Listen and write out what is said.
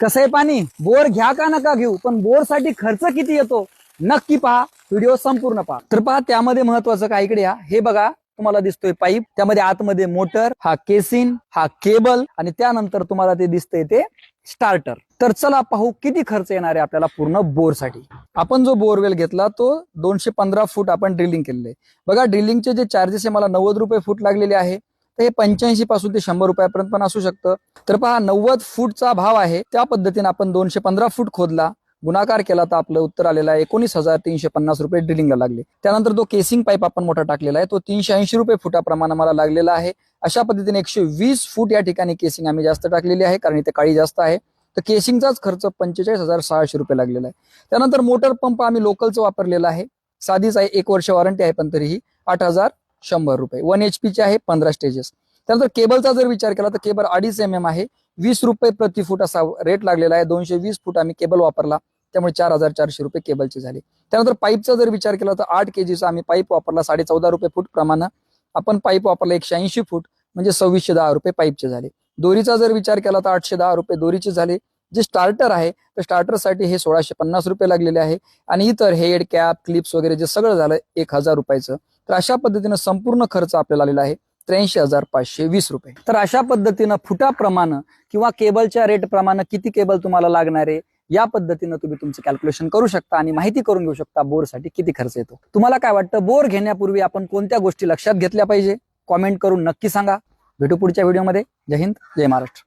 कसं आहे पाणी? बोर घ्या का नका घेऊ? पण बोरसाठी खर्च किती येतो? नक्की पहा. व्हिडिओ संपूर्ण पहा. तर पहा त्यामध्ये महत्वाचं काय इकडे हे बघा तुम्हाला दिसतोय पाईप. त्यामध्ये आतमध्ये मोटर हा केसिन हा केबल आणि त्यानंतर तुम्हाला ते दिसतंय ते स्टार्टर. तर चला पाहू किती खर्च येणार आहे आपल्याला पूर्ण बोरसाठी. आपण जो बोरवेल घेतला तो दोनशे पंधरा फूट आपण ड्रिलिंग केलेले बघा ड्रिलिंगचे जे चार्जेस आहे मला नव्वद रुपये फूट लागलेले आहे. तर हे पंच्याऐंशी पासून ते शंभर रुपयापर्यंत पण असू शकतं. तर पहा नव्वद फूटचा भाव आहे. त्या पद्धतीने आपण दोनशे पंधरा फूट खोदला. गुणाकार केला तर आपलं उत्तर आलेलं आहे एकोणीस हजार तीनशे पन्नास रुपये ड्रिलिंगला लागले. त्यानंतर तो केसिंग पाईप आपण मोठा टाकलेला आहे. तो तीनशे ऐंशी रुपये फुटाप्रमाणे मला लागलेला आहे. अशा पद्धतीने एकशे वीस फूट या ठिकाणी केसिंग आम्ही जास्त टाकलेली आहे कारण इथे काळी जास्त आहे. तर केसिंगचाच खर्च पंचेचाळीस हजार सहाशे रुपये लागलेला आहे. त्यानंतर मोटर पंप आम्ही लोकलचा वापरलेला आहे. साधीच आहे एक वर्ष वॉरंटी आहे पण तरीही आठ हजार शंभर रुपये. वन एच पीचे आहे पंधरा स्टेजेस त्यानंतर केबलचा जर विचार केला तर केबल अडीच एम एम आहे. वीस रुपये प्रति फूट असा रेट लागलेला आहे. दोनशे वीस फूट आम्ही केबल वापरला. त्यामुळे चार हजार चारशे रुपये केबलचे झाले. त्यानंतर पाईपचा जर विचार केला तर आठ केजीचा आम्ही पाईप वापरला. साडे चौदा रुपये फूट प्रमाणे आपण पाईप वापरला एकशे ऐंशी फूट. म्हणजे सव्वीसशे दहा रुपये पाईपचे झाले. दोरीचा जर विचार केला तर आठशे दहा रुपये दोरीचे झाले. जे स्टार्टर आहे तर स्टार्टरसाठी हे सोळाशे पन्नास रुपये लागलेले आहे. आणि इतर हेड कॅप क्लिप्स वगैरे जे सगळं झालं एक हजार रुपयाचं. तर अशा पद्धतीनं संपूर्ण खर्च आपल्याला आलेला आहे त्र्याऐंशी हजार पाचशे वीस रुपये. तर अशा पद्धतीनं फुटाप्रमाणे किंवा केबलच्या रेट प्रमाणे किती केबल तुम्हाला लागणार आहे या पद्धतीनं तुम्ही तुमचं कॅल्क्युलेशन करू शकता आणि माहिती करून घेऊ शकता बोरसाठी किती खर्च येतो. तुम्हाला काय वाटतं बोर घेण्यापूर्वी आपण कोणत्या गोष्टी लक्षात घेतल्या पाहिजे? कॉमेंट करून नक्की सांगा. भेटू पुढच्या व्हिडिओमध्ये जय हिंद जय महाराष्ट्र.